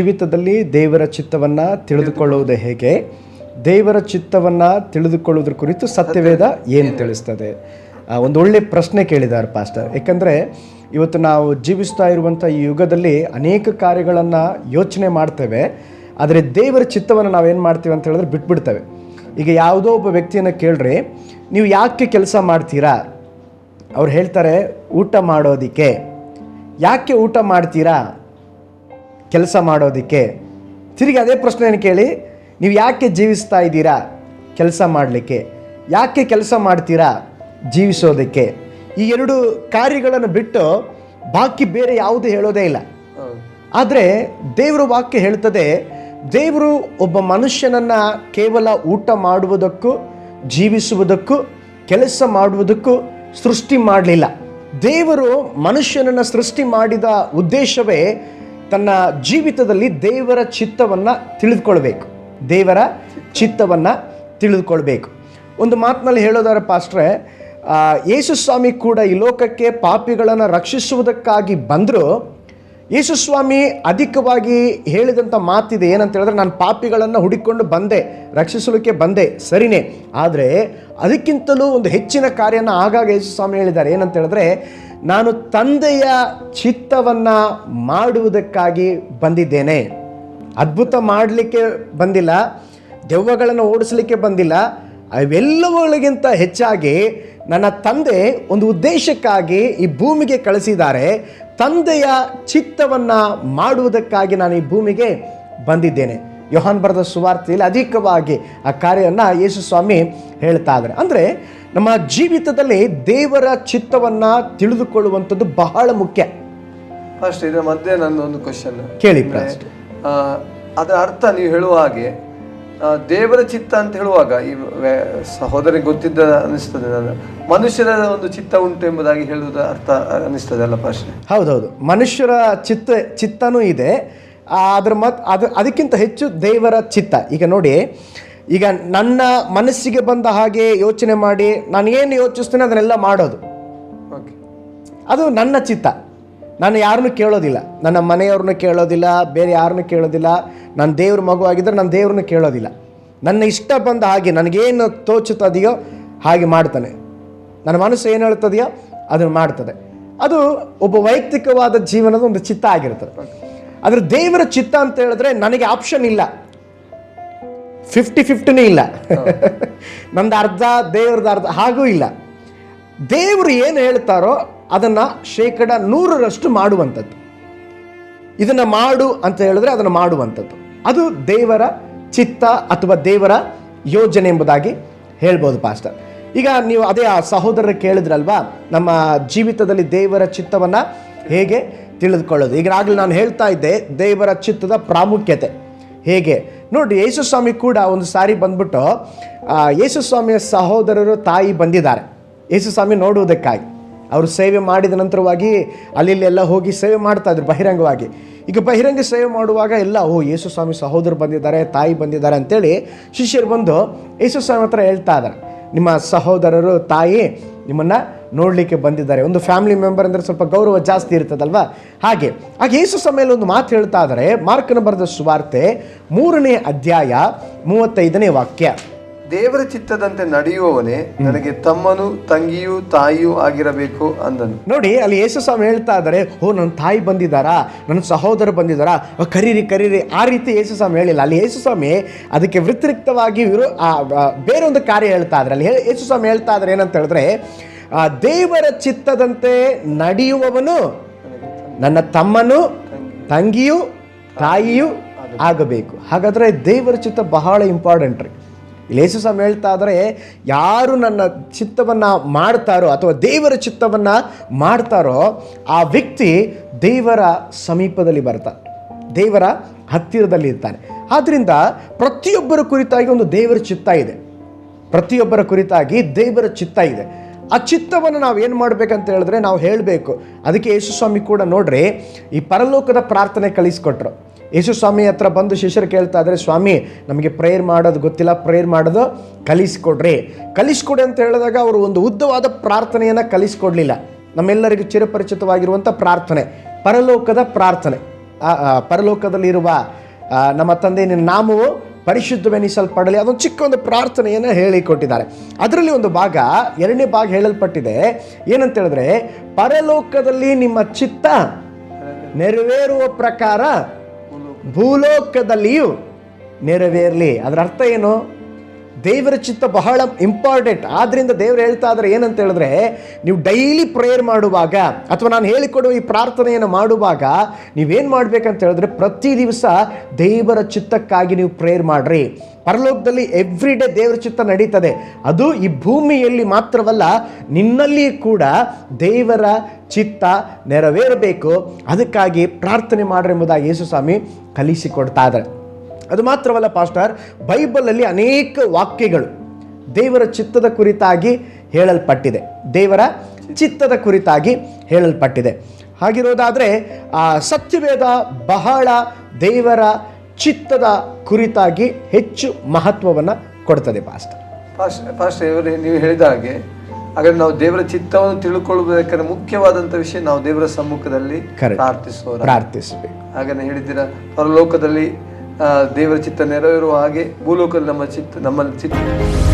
ಜೀವಿತದಲ್ಲಿ ದೇವರ ಚಿತ್ತವನ್ನು ತಿಳಿದುಕೊಳ್ಳುವುದು ಹೇಗೆ? ದೇವರ ಚಿತ್ತವನ್ನು ತಿಳಿದುಕೊಳ್ಳುವುದ್ರ ಕುರಿತು ಸತ್ಯವೇದ ಏನು ತಿಳಿಸ್ತದೆ? ಒಂದು ಒಳ್ಳೆ ಪ್ರಶ್ನೆ ಕೇಳಿದ್ದಾರೆ ಪಾಸ್ಟರ್ ಏಕೆಂದರೆ ಇವತ್ತು ನಾವು ಜೀವಿಸ್ತಾ ಇರುವಂಥ ಈ ಯುಗದಲ್ಲಿ ಅನೇಕ ಕಾರ್ಯಗಳನ್ನು ಯೋಚನೆ ಮಾಡ್ತೇವೆ, ಆದರೆ ದೇವರ ಚಿತ್ತವನ್ನು ನಾವೇನು ಮಾಡ್ತೀವಿ ಅಂತ ಹೇಳಿದ್ರೆ ಬಿಟ್ಬಿಡ್ತೇವೆ. ಈಗ ಯಾವುದೋ ಒಬ್ಬ ವ್ಯಕ್ತಿಯನ್ನು ಕೇಳ್ರಿ, ನೀವು ಯಾಕೆ ಕೆಲಸ ಮಾಡ್ತೀರಾ? ಅವ್ರು ಹೇಳ್ತಾರೆ, ಊಟ ಮಾಡೋದಕ್ಕೆ. ಯಾಕೆ ಊಟ ಮಾಡ್ತೀರಾ? ಕೆಲಸ ಮಾಡೋದಕ್ಕೆ. ತಿರುಗಿ ಅದೇ ಪ್ರಶ್ನೆಯನ್ನು ಕೇಳಿ, ನೀವು ಯಾಕೆ ಜೀವಿಸ್ತಾ ಇದ್ದೀರಾ ಕೆಲಸ ಮಾಡಲಿಕ್ಕೆ? ಯಾಕೆ ಕೆಲಸ ಮಾಡ್ತೀರಾ ಜೀವಿಸೋದಕ್ಕೆ? ಈ ಎರಡು ಕಾರ್ಯಗಳನ್ನು ಬಿಟ್ಟು ಬಾಕಿ ಬೇರೆ ಯಾವುದು ಹೇಳೋದೇ ಇಲ್ಲ. ಆದರೆ ದೇವರ ವಾಕ್ಯ ಹೇಳ್ತದೆ, ದೇವರು ಒಬ್ಬ ಮನುಷ್ಯನನ್ನು ಕೇವಲ ಊಟ ಮಾಡುವುದಕ್ಕೂ, ಜೀವಿಸುವುದಕ್ಕೂ, ಕೆಲಸ ಮಾಡುವುದಕ್ಕೂ ಸೃಷ್ಟಿ ಮಾಡಲಿಲ್ಲ. ದೇವರು ಮನುಷ್ಯನನ್ನು ಸೃಷ್ಟಿ ಮಾಡಿದ ಉದ್ದೇಶವೇ ತನ್ನ ಜೀವಿತದಲ್ಲಿ ದೇವರ ಚಿತ್ತವನ್ನು ತಿಳಿದುಕೊಳ್ಬೇಕು. ದೇವರ ಚಿತ್ತವನ್ನು ತಿಳಿದುಕೊಳ್ಬೇಕು. ಒಂದು ಮಾತಿನಲ್ಲಿ ಹೇಳೋದಾರೆ ಪಾಸ್ಟ್ರೆ ಯೇಸುಸ್ವಾಮಿ ಯೇಸು ಸ್ವಾಮಿ ಕೂಡ ಈ ಲೋಕಕ್ಕೆ ಪಾಪಿಗಳನ್ನು ರಕ್ಷಿಸುವುದಕ್ಕಾಗಿ ಬಂದರೂ ಯೇಸು ಸ್ವಾಮಿ ಅಧಿಕವಾಗಿ ಹೇಳಿದಂಥ ಮಾತಿದೆ ಏನಂತ ಹೇಳಿದ್ರೆ ನಾನು ಪಾಪಿಗಳನ್ನು ಹುಡುಕೊಂಡು ಬಂದೆ, ರಕ್ಷಿಸಲಿಕ್ಕೆ ಬಂದೆ, ಸರಿನೇ. ಆದರೆ ಅದಕ್ಕಿಂತಲೂ ಒಂದು ಹೆಚ್ಚಿನ ಕಾರ್ಯನ ಆಗಾಗ ಯೇಸು ಸ್ವಾಮಿ ಹೇಳಿದ್ದಾರೆ ಏನಂತ ಹೇಳಿದ್ರೆ ನಾನು ತಂದೆಯ ಚಿತ್ತವನ್ನು ಮಾಡುವುದಕ್ಕಾಗಿ ಬಂದಿದ್ದೇನೆ. ಅದ್ಭುತ ಮಾಡಲಿಕ್ಕೆ ಬಂದಿಲ್ಲ, ದೆವ್ವಗಳನ್ನು ಓಡಿಸಲಿಕ್ಕೆ ಬಂದಿಲ್ಲ, ಅವೆಲ್ಲವುಗಳಿಗಿಂತ ಹೆಚ್ಚಾಗಿ ನನ್ನ ತಂದೆ ಒಂದು ಉದ್ದೇಶಕ್ಕಾಗಿ ಈ ಭೂಮಿಗೆ ಕಳಿಸಿದ್ದಾರೆ. ತಂದೆಯ ಚಿತ್ತವನ್ನು ಮಾಡುವುದಕ್ಕಾಗಿ ನಾನು ಈ ಭೂಮಿಗೆ ಬಂದಿದ್ದೇನೆ. ಯೋಹಾನ್ ಬರೆದ ಸುವಾರ್ತೆಯಲ್ಲಿ ಅಧಿಕವಾಗಿ ಆ ಕಾರ್ಯವನ್ನು ಯೇಸು ಸ್ವಾಮಿ ಹೇಳ್ತಾ ಇದ್ದಾರೆ. ಅಂದರೆ ನಮ್ಮ ಜೀವಿತದಲ್ಲಿ ದೇವರ ಚಿತ್ತವನ್ನು ತಿಳಿದುಕೊಳ್ಳುವಂಥದ್ದು ಬಹಳ ಮುಖ್ಯ. ಫಸ್ಟ್ ಇದರ ಮಧ್ಯೆ ನನ್ನ ಒಂದು ಕ್ವಶನ್ ಕೇಳಿ ಅದರ ಅರ್ಥ ನೀವು ಹೇಳುವ ಹಾಗೆ ದೇವರ ಚಿತ್ತ ಅಂತ ಹೇಳುವಾಗ ಈ ಸಹೋದರಿ ಸಹೋದರಿಗೆ ಗೊತ್ತಿದ್ದ ಅನಿಸ್ತದೆ. ನಾನು ಮನುಷ್ಯರ ಒಂದು ಚಿತ್ತ ಉಂಟು ಎಂಬುದಾಗಿ ಹೇಳುವುದು ಅರ್ಥ ಅನಿಸ್ತದೆ ಅಲ್ಲ ಪ್ರಶ್ನೆ? ಹೌದೌದು. ಮನುಷ್ಯರ ಚಿತ್ತ ಚಿತ್ತನೂ ಇದೆ. ಅದ್ರ ಮತ್ ಅದು ಅದಕ್ಕಿಂತ ಹೆಚ್ಚು ದೇವರ ಚಿತ್ತ. ಈಗ ನೋಡಿ ಈಗ ನನ್ನ ಮನಸ್ಸಿಗೆ ಬಂದ ಹಾಗೆ ಯೋಚನೆ ಮಾಡಿ ನಾನು ಏನು ಯೋಚಿಸ್ತೇನೆ ಅದನ್ನೆಲ್ಲ ಮಾಡೋದು. ಓಕೆ. ಅದು ನನ್ನ ಚಿತ್ತ. ನಾನು ಯಾರನ್ನೂ ಕೇಳೋದಿಲ್ಲ. ನನ್ನ ಮನೆಯವ್ರನ್ನ ಕೇಳೋದಿಲ್ಲ ಬೇರೆ ಯಾರನ್ನೂ ಕೇಳೋದಿಲ್ಲ. ನಾನು ದೇವ್ರ ಮಗು ಆಗಿದ್ದರೆ ನಾನು ದೇವ್ರನ್ನ ಕೇಳೋದಿಲ್ಲ. ನನ್ನ ಇಷ್ಟ ಬಂದ ಹಾಗೆ ನನಗೇನು ತೋಚುತ್ತದೆಯೋ ಹಾಗೆ ಮಾಡ್ತಾನೆ. ನನ್ನ ಮನಸ್ಸು ಏನು ಹೇಳ್ತದೆಯೋ ಅದನ್ನು ಮಾಡ್ತದೆ. ಅದು ಒಬ್ಬ ವೈಯಕ್ತಿಕವಾದ ಜೀವನದ ಒಂದು ಚಿತ್ತ ಆಗಿರ್ತದೆ ಆದರೆ ದೇವರ ಚಿತ್ತ ಅಂತ ಹೇಳಿದ್ರೆ ನನಗೆ ಆಪ್ಷನ್ ಇಲ್ಲ. ಫಿಫ್ಟಿ ಫಿಫ್ಟಿನೇ ಇಲ್ಲ ನಂದು ಅರ್ಧ ದೇವ್ರದ್ದು ಅರ್ಧ ಹಾಗೂ ಇಲ್ಲ. ದೇವರು ಏನು ಹೇಳ್ತಾರೋ ಅದನ್ನು ಶೇಕಡ ನೂರರಷ್ಟು ಮಾಡುವಂಥದ್ದು. ಇದನ್ನು ಮಾಡು ಅಂತ ಹೇಳಿದ್ರೆ ಅದನ್ನು ಮಾಡುವಂಥದ್ದು. ಅದು ದೇವರ ಚಿತ್ತ ಅಥವಾ ದೇವರ ಯೋಜನೆ ಎಂಬುದಾಗಿ ಹೇಳ್ಬೋದು ಪಾಸ್ಟರ್. ಈಗ ನೀವು ಅದೇ ಆ ಸಹೋದರರು ಕೇಳಿದ್ರಲ್ವಾ, ನಮ್ಮ ಜೀವಿತದಲ್ಲಿ ದೇವರ ಚಿತ್ತವನ್ನು ಹೇಗೆ ತಿಳಿದುಕೊಳ್ಳೋದು? ಈಗಾಗಲೇ ನಾನು ಹೇಳ್ತಾ ಇದ್ದೆ, ದೇವರ ಚಿತ್ತದ ಪ್ರಾಮುಖ್ಯತೆ ಹೇಗೆ? ನೋಡಿ, ಯೇಸುಸ್ವಾಮಿ ಕೂಡ ಒಂದು ಸಾರಿ ಬಂದ್ಬಿಟ್ಟು ಯೇಸುಸ್ವಾಮಿಯ ಸಹೋದರರು ತಾಯಿ ಬಂದಿದ್ದಾರೆ. ಯೇಸುಸ್ವಾಮಿ ನೋಡುವುದಕ್ಕಾಗಿ. ಅವರು ಸೇವೆ ಮಾಡಿದ ನಂತರವಾಗಿ ಅಲ್ಲಿ ಎಲ್ಲ ಹೋಗಿ ಸೇವೆ ಮಾಡ್ತಾ ಇದ್ರು ಬಹಿರಂಗವಾಗಿ. ಈಗ ಬಹಿರಂಗ ಸೇವೆ ಮಾಡುವಾಗ ಎಲ್ಲ, ಓ, ಯೇಸು ಸ್ವಾಮಿ ಸಹೋದರು ಬಂದಿದ್ದಾರೆ, ತಾಯಿ ಬಂದಿದ್ದಾರೆ ಅಂತೇಳಿ ಶಿಷ್ಯರು ಬಂದು ಯೇಸು ಸ್ವಾಮಿ ಹತ್ರ ಹೇಳ್ತಾ ಇದ್ದಾರೆ ನಿಮ್ಮ ಸಹೋದರರು, ತಾಯಿ ನಿಮ್ಮನ್ನು ನೋಡಲಿಕ್ಕೆ ಬಂದಿದ್ದಾರೆ. ಒಂದು ಫ್ಯಾಮಿಲಿ ಮೆಂಬರ್ ಅಂದರೆ ಸ್ವಲ್ಪ ಗೌರವ ಜಾಸ್ತಿ ಇರ್ತದಲ್ವಾ? ಹಾಗೆ. ಹಾಗೆ ಯೇಸು ಸಮಯಲ್ಲಿ ಒಂದು ಮಾತು ಹೇಳ್ತಾ ಇದ್ದಾರೆ ಮಾರ್ಕನ ಬರೆದ ಸುವಾರ್ತೆ ಮೂರನೇ ಅಧ್ಯಾಯ ಮೂವತ್ತೈದನೇ ವಾಕ್ಯ. ದೇವರ ಚಿತ್ತದಂತೆ ನಡೆಯುವವನೇ ನನಗೆ ತಮ್ಮನು ತಂಗಿಯೂ ತಾಯಿಯೂ ಆಗಿರಬೇಕು ಅಂದನು. ನೋಡಿ ಅಲ್ಲಿ ಯೇಸು ಸ್ವಾಮಿ ಹೇಳ್ತಾ ಇದ್ದಾರೆ ಓ ನನ್ನ ತಾಯಿ ಬಂದಿದ್ದಾರಾ? ನನ್ನ ಸಹೋದರ ಬಂದಿದ್ದಾರಾ? ಓ, ಕರೀರಿ ಕರೀರಿ. ಆ ರೀತಿ ಯೇಸು ಸ್ವಾಮಿ ಹೇಳಿಲ್ಲ. ಅಲ್ಲಿ ಯೇಸು ಸ್ವಾಮಿ ಅದಕ್ಕೆ ವ್ಯತಿರಿಕ್ತವಾಗಿ ವಿರೋ ಆ, ಆ, ಬೇರೆ ಒಂದು ಕಾರ್ಯ ಹೇಳ್ತಾ ಇದ್ದಾರೆ. ಅಲ್ಲಿ ಹೇ- ಯೇಸು ಸ್ವಾಮಿ ಹೇಳ್ತಾ ಇದ್ದಾರೆ ಏನಂತ ಹೇಳಿದ್ರೆ ಆ, ದೇವರ ಚಿತ್ತದಂತೆ ನಡೆಯುವವನು ನನ್ನ ತಮ್ಮನು ತಂಗಿಯು ತಾಯಿಯು ಆಗಬೇಕು. ಹಾಗಾದರೆ ದೇವರ ಚಿತ್ತ ಬಹಳ ಇಂಪಾರ್ಟೆಂಟ್ ರೀ. ಯೇಸು ಸ್ವಾಮಿ ಹೇಳ್ತಾ ಇದ್ದಾರೆ, ಯಾರು ನನ್ನ ಚಿತ್ತವನ್ನು ಮಾಡ್ತಾರೋ ಅಥವಾ ದೇವರ ಚಿತ್ತವನ್ನು ಮಾಡ್ತಾರೋ ಆ ವ್ಯಕ್ತಿ ದೇವರ ಸಮೀಪದಲ್ಲಿ ಬರ್ತಾನೆ ದೇವರ ಹತ್ತಿರದಲ್ಲಿ ಇರ್ತಾನೆ. ಆದ್ದರಿಂದ ಪ್ರತಿಯೊಬ್ಬರ ಕುರಿತಾಗಿ ಒಂದು ದೇವರ ಚಿತ್ತ ಇದೆ. ಪ್ರತಿಯೊಬ್ಬರ ಕುರಿತಾಗಿ ದೇವರ ಚಿತ್ತ ಇದೆ. ಆ ಚಿತ್ತವನ್ನು ನಾವು ಏನು ಮಾಡಬೇಕಂತ ಹೇಳಿದ್ರೆ ನಾವು ಹೇಳಬೇಕು. ಅದಕ್ಕೆ ಯೇಸು ಸ್ವಾಮಿ ಕೂಡ ನೋಡ್ರಿ, ಈ ಪರಲೋಕದ ಪ್ರಾರ್ಥನೆ ಕಳಿಸ್ಕೊಟ್ರು. ಯೇಸು ಸ್ವಾಮಿ ಹತ್ರ ಬಂದು ಶಿಷ್ಯರು ಕೇಳ್ತಾ ಇದ್ದಾರೆ, ಸ್ವಾಮಿ, ನಮಗೆ ಪ್ರೇಯರ್ ಮಾಡೋದು ಗೊತ್ತಿಲ್ಲ ಪ್ರೇಯರ್ ಮಾಡೋದು ಕಲಿಸ್ಕೊಡ್ರಿ. ಕಲಿಸ್ಕೊಡಿ ಅಂತ ಹೇಳಿದಾಗ ಅವರು ಒಂದು ಉದ್ದವಾದ ಪ್ರಾರ್ಥನೆಯನ್ನು ಕಲಿಸ್ಕೊಡ್ಲಿಲ್ಲ. ನಮ್ಮೆಲ್ಲರಿಗೂ ಚಿರಪರಿಚಿತವಾಗಿರುವಂಥ ಪ್ರಾರ್ಥನೆ, ಪರಲೋಕದ ಪ್ರಾರ್ಥನೆ. ಪರಲೋಕದಲ್ಲಿರುವ ನಮ್ಮ ತಂದೆ ನಾಮವು ಪರಿಶುದ್ಧವೆನಿಸಲ್ಪಡಲಿ ಅದೊಂದು ಚಿಕ್ಕ ಒಂದು ಪ್ರಾರ್ಥನೆಯನ್ನು ಹೇಳಿಕೊಟ್ಟಿದ್ದಾರೆ ಅದರಲ್ಲಿ ಒಂದು ಭಾಗ, ಎರಡನೇ ಭಾಗ ಹೇಳಲ್ಪಟ್ಟಿದೆ. ಏನಂತ ಹೇಳಿದ್ರೆ, ಪರಲೋಕದಲ್ಲಿ ನಿಮ್ಮ ಚಿತ್ತ ನೆರವೇರುವ ಪ್ರಕಾರ ಭೂಲೋಕದಲ್ಲಿಯೂ ನೆರವೇರಲಿ. ಅದರ ಅರ್ಥ ಏನು? ದೇವರ ಚಿತ್ತ ಬಹಳ ಇಂಪಾರ್ಟೆಂಟ್ ಆದ್ರಿಂದ ದೇವರು ಹೇಳ್ತಾ ಇದ್ದಾರೆ ಏನಂತ ಹೇಳಿದ್ರೆ, ನೀವು ಡೈಲಿ ಪ್ರೇಯರ್ ಮಾಡುವಾಗ ಅಥವಾ ನಾನು ಹೇಳಿಕೊಡುವ ಈ ಪ್ರಾರ್ಥನೆಯನ್ನು ಮಾಡುವಾಗ ನೀವೇನು ಮಾಡ್ಬೇಕಂತ ಹೇಳಿದ್ರೆ, ಪ್ರತಿ ದಿವಸ ದೇವರ ಚಿತ್ತಕ್ಕಾಗಿ ನೀವು ಪ್ರೇಯರ್ ಮಾಡ್ರಿ. ಪರಲೋಕದಲ್ಲಿ ಎವ್ರಿ ಡೇ ದೇವರ ಚಿತ್ತ ನಡೀತದೆ. ಅದು ಈ ಭೂಮಿಯಲ್ಲಿ ಮಾತ್ರವಲ್ಲ, ನಿನ್ನಲ್ಲಿ ಕೂಡ ದೇವರ ಚಿತ್ತ ನೆರವೇರಬೇಕು. ಅದಕ್ಕಾಗಿ ಪ್ರಾರ್ಥನೆ ಮಾಡ್ರಿ ಎಂಬುದಾಗಿ ಯೇಸು ಸ್ವಾಮಿ ಕಲಿಸಿಕೊಡ್ತಾ ಇದ್ದಾರೆ. ಅದು ಮಾತ್ರವಲ್ಲ ಪಾಸ್ಟರ್ ಬೈಬಲಲ್ಲಿ ಅನೇಕ ವಾಕ್ಯಗಳು ದೇವರ ಚಿತ್ತದ ಕುರಿತಾಗಿ ಹೇಳಲ್ಪಟ್ಟಿದೆ. ದೇವರ ಚಿತ್ತದ ಕುರಿತಾಗಿ ಹೇಳಲ್ಪಟ್ಟಿದೆ. ಹಾಗಿರೋದಾದರೆ ಆ ಸತ್ಯವೇದ ಬಹಳ ದೇವರ ಚಿತ್ತದ ಕುರಿತಾಗಿ ಹೆಚ್ಚು ಮಹತ್ವವನ್ನು ಕೊಡ್ತದೆ ಪಾಸ್ಟರ್. ಪಾಸ್ಟರ್ ಇವರು ನೀವು ಹೇಳಿದ ಹಾಗೆ ಹಾಗಾದ್ರೆ ನಾವು ದೇವರ ಚಿತ್ತವನ್ನು ತಿಳ್ಕೊಳ್ಬೇಕಾದ್ರೆ ಮುಖ್ಯವಾದಂಥ ವಿಷಯ ನಾವು ದೇವರ ಸಮ್ಮುಖದಲ್ಲಿ. ಪ್ರಾರ್ಥಿಸುವ ಪ್ರಾರ್ಥಿಸಬೇಕು. ಹಾಗೆ ಹೇಳಿದ್ದೀರಾ ಪರಲೋಕದಲ್ಲಿ ದೇವರ ಚಿತ್ತ ನೆರವೇರುವ ಹಾಗೆ ಭೂಲೋಕದಲ್ಲಿ ನಮ್ಮ ಚಿತ್ತ ನಮ್ಮ ಚಿತ್ತ